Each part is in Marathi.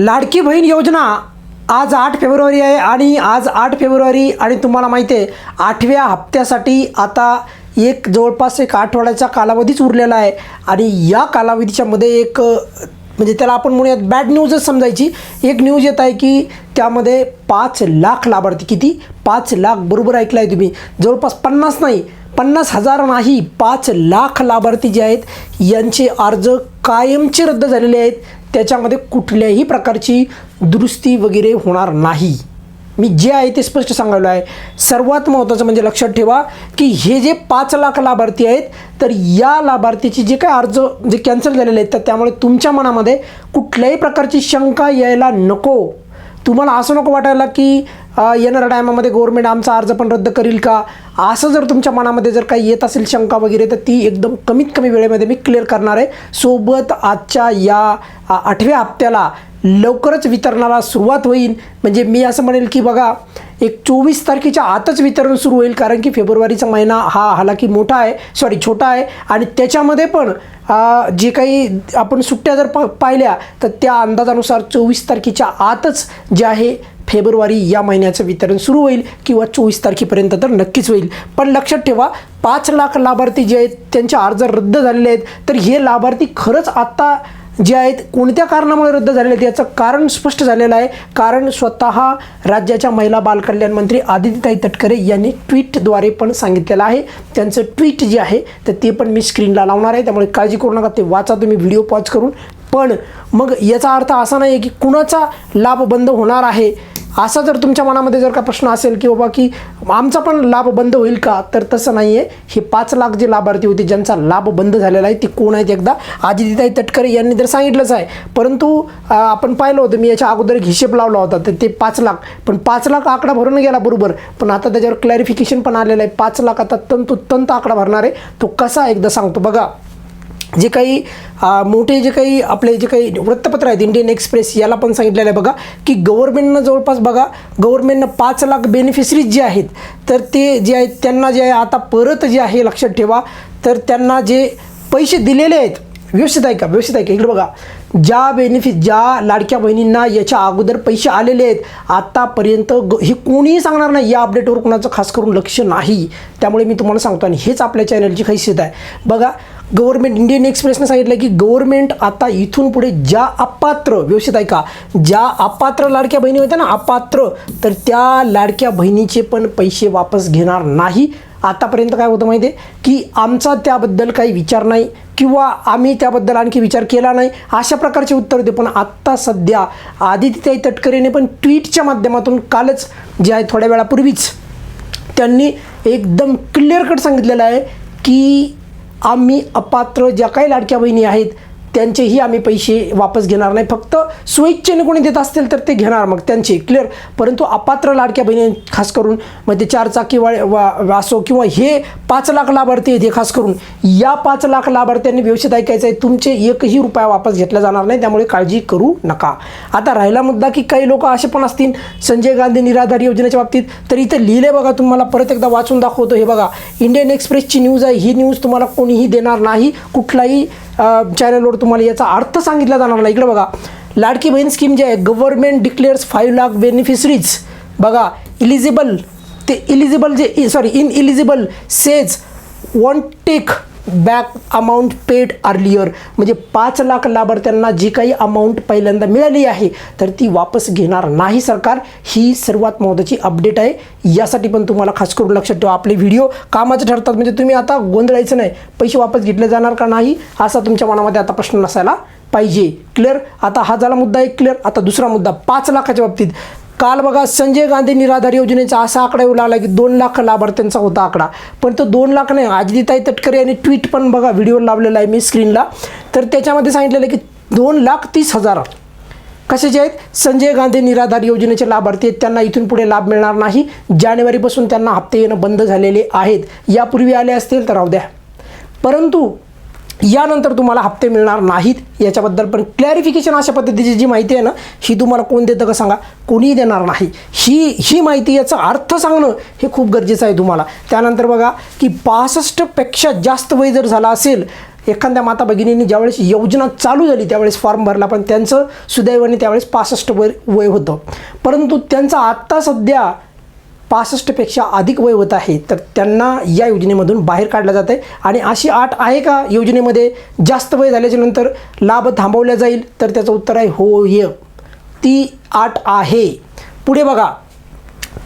लाडकी बहीण योजना आज आठ फेब्रुवारी आहे आणि आज आठ फेब्रुवारी आणि तुम्हाला माहिती आहे आठव्या हप्त्यासाठी आता एक जवळपास एक आठवड्याचा कालावधीच उरलेला आहे. आणि या कालावधीच्या मध्ये एक म्हणजे त्याला आपण म्हणूयात बॅड न्यूजच समजायची. एक न्यूज येत आहे की त्यामध्ये पाच लाख लाभार्थी किती? पाच लाख बरोबर ऐकलं आहे तुम्ही. जवळपास पन्नास नाही पन्नास हजार नाही पाच लाख लाभार्थी जे आहेत यांचे अर्ज कायमचे रद्द झालेले आहेत. त्याच्यामध्ये कुठल्याही प्रकारची दुरुस्ती वगैरे होणार नाही. मी जे आहे ते स्पष्ट सांगायलो आहे. सर्वात महत्त्वाचं म्हणजे लक्षात ठेवा की हे जे पाच लाख लाभार्थी आहेत तर या लाभार्थीचे जे काय अर्ज जे कॅन्सल झालेले आहेत तर त्यामुळे तुमच्या मनामध्ये कुठल्याही प्रकारची शंका यायला नको. तुम्हाला असं नको वाटायला की येणाऱ्या टायमामध्ये गव्हर्नमेंट आमचा अर्ज पण रद्द करील का? असं जर तुमच्या मनामध्ये जर काही येत असेल शंका वगैरे तर ती एकदम कमीत कमी वेळेमध्ये मी क्लिअर करणार आहे. सोबत आजच्या या आठव्या हप्त्याला लवकरच वितरणाला सुरुवात होईल. म्हणजे मी असं म्हणेल की बघा एक चोवीस तारखेच्या आतच वितरण सुरू होईल कारण की फेब्रुवारीचा महिना हा हालाकी मोठा आहे सॉरी छोटा आहे. आणि त्याच्यामध्ये पण जे काही आपण सुट्ट्या जर पा पाहिल्या तर त्या अंदाजानुसार चोवीस तारखेच्या आतच जे आहे फेब्रुवारी या महिन्याचं वितरण सुरू होईल किंवा चोवीस तारखेपर्यंत तर नक्कीच होईल. पण लक्षात ठेवा पाच लाख लाभार्थी जे आहेत त्यांचे अर्ज रद्द झालेले आहेत. तर हे लाभार्थी खरंच आत्ता जे आहेत कोणत्या कारणामुळे रद्द झालेले आहेत याचं कारण स्पष्ट झालेलं आहे. कारण स्वतः राज्याच्या महिला बालकल्याण मंत्री आदित्यताई तटकरे यांनी ट्विटद्वारे पण सांगितलेलं आहे. त्यांचं ट्विट जे आहे तर ते पण मी स्क्रीनला लावणार आहे. त्यामुळे काळजी करू नका ते वाचा तुम्ही व्हिडिओ पॉज करून. पण मग याचा अर्थ असा नाही आहे की कुणाचा लाभ बंद होणार आहे? असा जर तुमच्या मनामध्ये जर का प्रश्न असेल की बाबा की आमचा पण लाभ बंद होईल का? तर तसं नाही आहे हे पाच लाख जे लाभार्थी होते ज्यांचा लाभ बंद झालेला आहे ते कोण आहेत एकदा? आदित्यताई तटकरे यांनी तर सांगितलंच आहे. परंतु आपण पाहिलं होतं मी याच्या अगोदर एक हिशेब लावला होता तर ते पाच लाख. पण पाच लाख आकडा भरून गेला बरोबर. पण आता त्याच्यावर क्लॅरिफिकेशन पण आलेलं आहे. पाच लाख आता तंतोतंत आकडा भरणार आहे. तो कसा एकदा सांगतो बघा. जे काही मोठे जे काही आपले जे काही वृत्तपत्र आहेत इंडियन एक्सप्रेस याला पण सांगितलेलं आहे बघा की गव्हर्नमेंटनं जवळपास बघा गव्हर्नमेंटनं पाच लाख बेनिफिशरीज जे आहेत तर ते जे आहेत त्यांना जे आहे आता परत जे आहे लक्षात ठेवा तर त्यांना जे पैसे दिलेले आहेत व्यवस्थित आहे का? व्यवस्थित आहे का? इकडे बघा ज्या बेनिफिट ज्या लाडक्या बहिणींना याच्या अगोदर पैसे आलेले आहेत आत्तापर्यंत ग हे कोणीही सांगणार नाही या अपडेटवर कोणाचं खास करून लक्ष नाही. त्यामुळे मी तुम्हाला सांगतो आणि हेच आपल्या चॅनलची खैसियत आहे. बघा गव्हर्नमेंट इंडियन एक्सप्रेसने सांगितलं की गव्हर्नमेंट आता इथून पुढे ज्या अपात्र व्यवस्थित आहे का ज्या अपात्र लाडक्या बहिणी होत्या ना अपात्र तर त्या लाडक्या बहिणीचे पण पैसे वापस घेणार नाही. आतापर्यंत काय होतं माहिती आहे की आमचा त्याबद्दल काही विचार नाही किंवा आम्ही त्याबद्दल आणखी विचार केला नाही अशा प्रकारचे उत्तर होते पण आत्ता सध्या आदित्यताई तटकरेने पण ट्विटच्या माध्यमातून कालच जे आहे थोड्या वेळापूर्वीच त्यांनी एकदम क्लिअर कट सांगितलेलं आहे की आम्ही अपात्र ज्या काही लाडक्या बहिणी आहेत त्यांचेही आम्ही पैसे वापस घेणार नाही. फक्त स्वेच्छेने कोणी देत असतील तर ते घेणार मग त्यांचे. क्लिअर परंतु अपात्र लाडक्या बहिणी खास करून मग ते चार चाकी वा वा- असो किंवा हे पाच लाख लाभार्थी आहेत हे खास करून या पाच लाख लाभार्थ्यांनी व्यवस्थित ऐकायचं आहे. तुमचे एकही रुपया वापस घेतला जाणार नाही. त्यामुळे काळजी करू नका. आता राहिला मुद्दा की काही लोक असे पण असतील संजय गांधी निराधार योजनेच्या बाबतीत तर इथं लिहिले बघा तुम्हाला परत एकदा वाचून दाखवतो हे बघा. इंडियन एक्सप्रेसची न्यूज आहे. ही न्यूज तुम्हाला कोणीही देणार नाही. कुठलाही चॅनलवर तुम्हाला याचा अर्थ सांगितला जाणार नाही. इकडे बघा. लाडकी बहीण स्कीम जी आहे government declares five lakh beneficiaries बघा इलिजिबल ते इलिजिबल जे sorry ineligible says want take back amount paid earlier. म्हणजे पाच लाख लाभार्थ्यांना जी काही अमाऊंट पहिल्यांदा मिळाली आहे तर ती वापस घेणार नाही सरकार. ही सर्वात महत्त्वाची अपडेट आहे. यासाठी पण तुम्हाला खास करून लक्षात ठेवा आपले व्हिडिओ कामाचे ठरतात. म्हणजे तुम्ही आता गोंधळायचं नाही. पैसे वापस घेतले जाणार का नाही असा तुमच्या मनामध्ये आता प्रश्न नसायला पाहिजे. क्लिअर आता हा झाला मुद्दा एक क्लिअर आता दुसरा मुद्दा पाच लाखाच्या बाबतीत. काल बघा संजय गांधी निराधार योजनेचा असा आकडा येऊ लागला की दोन लाख लाभार्थ्यांचा होता आकडा. पण तो दोन लाख नाही अजिताई तटकरे यांनी ट्विट पण बघा व्हिडिओ लावलेला आहे मी स्क्रीनला. तर त्याच्यामध्ये सांगितलेलं आहे की दोन लाख तीस हजार. कशाचे आहेत? संजय गांधी निराधार योजनेचे लाभार्थी आहेत त्यांना इथून पुढे लाभ मिळणार नाही. जानेवारीपासून त्यांना हप्ते येणं बंद झालेले आहेत. यापूर्वी आले असतील तर राहू द्या. परंतु यानंतर तुम्हाला हप्ते मिळणार नाहीत. याच्याबद्दल पण क्लॅरिफिकेशन अशा पद्धतीची जी माहिती आहे ना ही तुम्हाला कोण देतं का सांगा? कोणीही देणार नाही. ही ही माहिती याचा अर्थ सांगणं हे खूप गरजेचं आहे तुम्हाला. त्यानंतर बघा की पासष्टपेक्षा जास्त वय जर झाला असेल एखाद्या माता भगिनींनी ज्यावेळेस योजना चालू झाली त्यावेळेस फॉर्म भरला पण त्यांचं सुदैवाने त्यावेळेस पासष्ट वय वय होतं. परंतु त्यांचं आत्ता सध्या पासष्टपेक्षा अधिक वय होत आहे तर त्यांना या योजनेमधून बाहेर काढलं जातं आहे आणि अशी आठ आहे का योजनेमध्ये? जास्त वय झाल्याच्यानंतर लाभ थांबवला जाईल तर त्याचं उत्तर आहे हो य ती आठ आहे. पुढे बघा.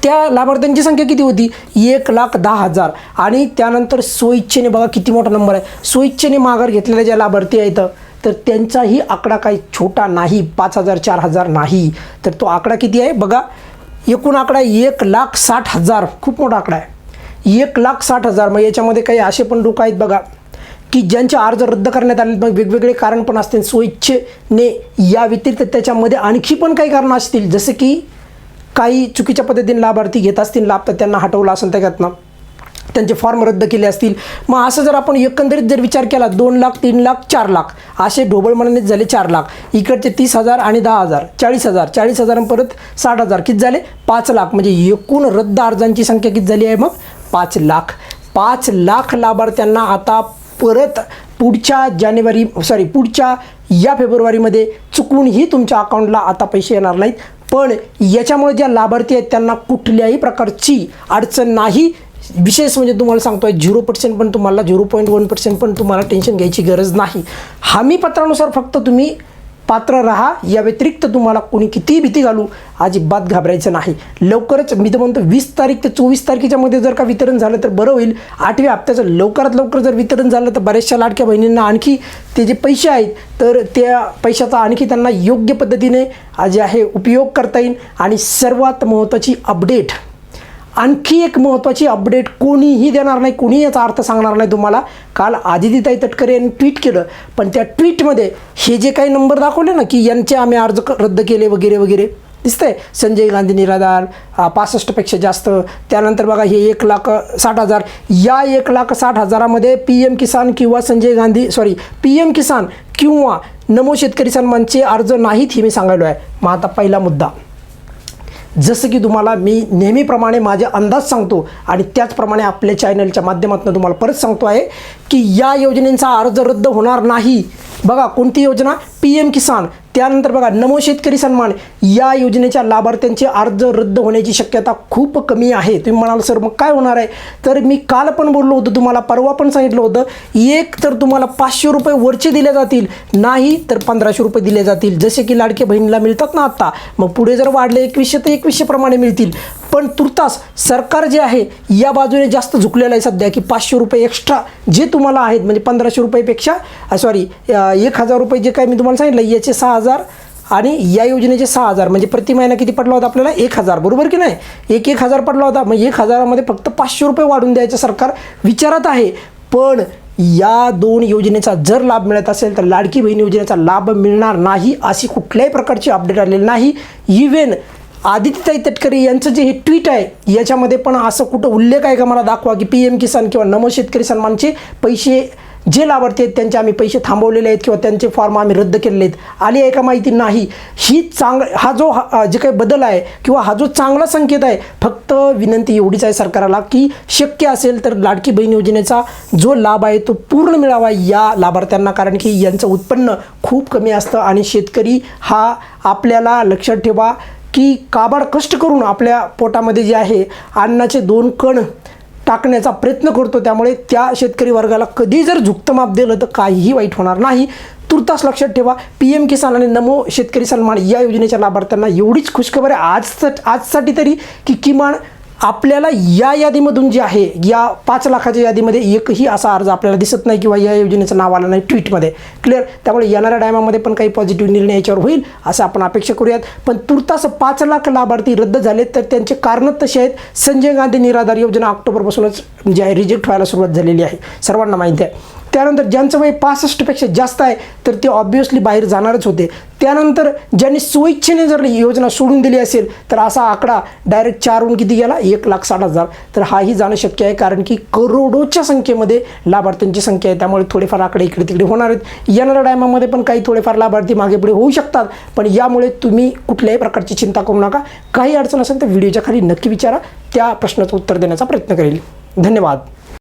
त्या लाभार्थ्यांची संख्या किती होती? एक लाख दहा हजार. आणि त्यानंतर स्वइच्छेने बघा किती मोठा नंबर आहे. स्वइच्छेने माघार घेतलेल्या ज्या लाभार्थी आहेत तर त्यांचाही आकडा काही छोटा नाही. पाच हजार चार हजार नाही. तर तो आकडा किती आहे? बघा. एकूण आकडा एक लाख साठ हजार. खूप मोठा आकडा आहे. एक लाख साठ हजार. मग याच्यामध्ये काही असे पण लोक आहेत बघा की ज्यांचे अर्ज रद्द करण्यात आले मग वेगवेगळे कारण पण असतील स्वइच्छेने या व्यतिरिक्त त्याच्यामध्ये आणखी पण काही कारणं असतील. जसे की काही चुकीच्या पद्धतीने लाभार्थी घेत असतील लाभ तर त्यांना हटवलं असेल त्याच्यातनं त्यांचे फॉर्म रद्द केले असतील. मग असं जर आपण एकंदरीत जर विचार केला दोन लाख तीन लाख चार लाख असे ढोबळमनानेच झाले चार लाख. इकडचे तीस हजार आणि दहा हजार चाळीस हजार चाळीस हजार परत साठ हजार किती झाले? पाच लाख. म्हणजे एकूण रद्द अर्जांची संख्या किती झाली आहे मग? पाच लाख. पाच लाख लाभार्थ्यांना आता परत पुढच्या जानेवारी सॉरी पुढच्या या फेब्रुवारीमध्ये चुकूनही तुमच्या अकाउंटला आता पैसे येणार नाहीत. पण याच्यामुळे ज्या लाभार्थी आहेत त्यांना कुठल्याही प्रकारची अडचण नाही. विशेष म्हणजे तुम्हाला सांगतोय झिरो पर्सेंट पण तुम्हाला झिरो पॉईंट वन पर्सेंट पण तुम्हाला टेन्शन घ्यायची गरज नाही. हमी पत्रानुसार फक्त तुम्ही पात्र राहा या व्यतिरिक्त तुम्हाला कोणी कितीही भीती घालू अजिबात घाबरायचं नाही. लवकरच मी तर म्हणतो वीस तारीख ते चोवीस तारखेच्या मध्ये जर का वितरण झालं तर बरं होईल. आठव्या हप्त्याचं लवकरात लवकर जर वितरण झालं तर बऱ्याचशा लाडक्या बहिणींना आणखी ते जे पैसे आहेत तर त्या पैशाचा आणखी त्यांना योग्य पद्धतीने जे आहे उपयोग करता येईल. आणि सर्वात महत्त्वाची अपडेट आणखी एक महत्त्वाची अपडेट कोणीही देणार नाही कोणी याचा अर्थ सांगणार नाही तुम्हाला. काल आदितीताई तटकरे यांनी ट्विट केलं पण त्या ट्विटमध्ये हे जे काही नंबर दाखवले ना की यांचे आम्ही अर्ज क- रद्द केले वगैरे वगैरे दिसतंय. संजय गांधी निराधार पासष्टपेक्षा जास्त त्यानंतर बघा हे एक लाख साठ हजार या एक लाख साठ हजारामध्ये पी एम किसान किंवा Sanjay Gandhi sorry P M Kisan किंवा नमो शेतकरी सन्मानचे अर्ज नाहीत हे मी सांगायलो आहे मग आता पहिला मुद्दा. जसं की तुम्हाला मी नेहमीप्रमाणे माझे अंदाज सांगतो आणि त्याचप्रमाणे आपल्या चॅनलच्या माध्यमातून तुम्हाला परत सांगतो आहे की या योजनेचा अर्ज रद्द होणार नाही. बघा कोणती योजना? पी एम किसान त्यानंतर बघा नमो शेतकरी सन्मान या योजनेच्या लाभार्थ्यांचे अर्ज रद्द होण्याची शक्यता खूप कमी आहे. तुम्ही म्हणाल सर मग काय होणार आहे? तर मी काल पण बोललो होतो तुम्हाला परवा पण सांगितलं होतं एक तर तुम्हाला पाचशे रुपये वरचे दिले जातील नाही तर पंधराशे रुपये दिले जातील. जसे की लाडके बहिणीला मिळतात ना आत्ता मग पुढे जर वाढले एकवीसशे तर एकवीसशे प्रमाणे मिळतील. पण तुर्तास सरकार जे आहे या बाजूने जास्त झुकलेलं आहे सध्या की पाचशे रुपये एक्स्ट्रा जे तुम्हाला आहेत म्हणजे पंधराशे रुपयेपेक्षा सॉरी एक हजार रुपये जे काय मी तुम्हाला सांगितलं याचे सहा हजार आणि या योजनेचे सहा हजार. म्हणजे प्रति महिना किती पडला होता आपल्याला? एक हजार. बरोबर की नाही? एक एक हजार पडला होता. मग एक हजारामध्ये फक्त पाचशे रुपये वाढून द्यायचं सरकार विचारात आहे. पण या दोन योजनेचा जर लाभ मिळत असेल तर लाडकी बहीण योजनेचा लाभ मिळणार नाही अशी कुठल्याही प्रकारची अपडेट आलेली नाही. इव्हन आदित्यताई तटकरे यांचं जे हे ट्विट आहे याच्यामध्ये पण असं कुठं उल्लेख आहे का? मला दाखवा की पी एम किसान किंवा नमो शेतकरी सन्मानचे पैसे जे लाभार्थी आहेत त्यांचे आम्ही पैसे थांबवलेले आहेत किंवा त्यांचे फॉर्म आम्ही रद्द केलेले आहेत. आली आहे का माहिती नाही. ही चांग हा जो हा- जे काही बदल आहे किंवा हा जो चांगला संकेत आहे फक्त विनंती एवढीच आहे सरकारला की शक्य असेल तर लाडकी बहीण योजनेचा जो लाभ आहे तो पूर्ण मिळावा या लाभार्थ्यांना कारण की यांचं उत्पन्न खूप कमी असतं आणि शेतकरी हा आपल्याला लक्षात ठेवा की काबाड कष्ट करून आपल्या पोटामध्ये जे आहे अन्नाचे दोन कण टाकण्याचा प्रयत्न करतो. त्यामुळे त्या शेतकरी वर्गाला कधी जर झुकतं माप दिलं तर काहीही वाईट होणार नाही. तुर्तास लक्षात ठेवा पी एम किसान आणि नमो शेतकरी सन्मान या योजनेच्या लाभार्थ्यांना एवढीच खुशखबर आहे आज आजसाठी तरी की किमान आपल्याला या यादीमधून जे आहे या पाच लाखाच्या यादीमध्ये एकही असा अर्ज आपल्याला दिसत नाही किंवा या योजनेचं नाव आलं नाही ट्विटमध्ये. क्लिअर त्यामुळे येणाऱ्या टायमामध्ये पण काही पॉझिटिव्ह निर्णय याच्यावर होईल असं आपण अपेक्षा करूयात. पण तुर्तास पाच लाख लाभार्थी रद्द झालेत तर त्यांचे कारणं तसे आहेत. संजय गांधी निराधार योजना ऑक्टोबरपासूनच जे आहे रिजेक्ट व्हायला सुरुवात झालेली आहे. सर्वांना माहिती आहे. त्यानंतर ज्यांचं वय पासष्टपेक्षा जास्त आहे तर ते ऑब्वियसली बाहेर जाणारच होते. त्यानंतर ज्यांनी स्वइच्छेने जर ही योजना सोडून दिली असेल तर असा आकडा डायरेक्ट चारहून किती गेला? एक लाख साठ हजार. तर हाही जाणं शक्य आहे कारण की करोडोच्या संख्येमध्ये लाभार्थ्यांची संख्या आहे. त्यामुळे थोडेफार आकडे इकडे तिकडे होणार आहेत. येणाऱ्या टायमामध्ये पण काही थोडेफार लाभार्थी मागे पुढे होऊ शकतात. पण यामुळे तुम्ही कुठल्याही प्रकारची चिंता करू नका. काही अडचण असेल तर व्हिडिओच्या खाली नक्की विचारा. त्या प्रश्नाचं उत्तर देण्याचा प्रयत्न करेल. धन्यवाद.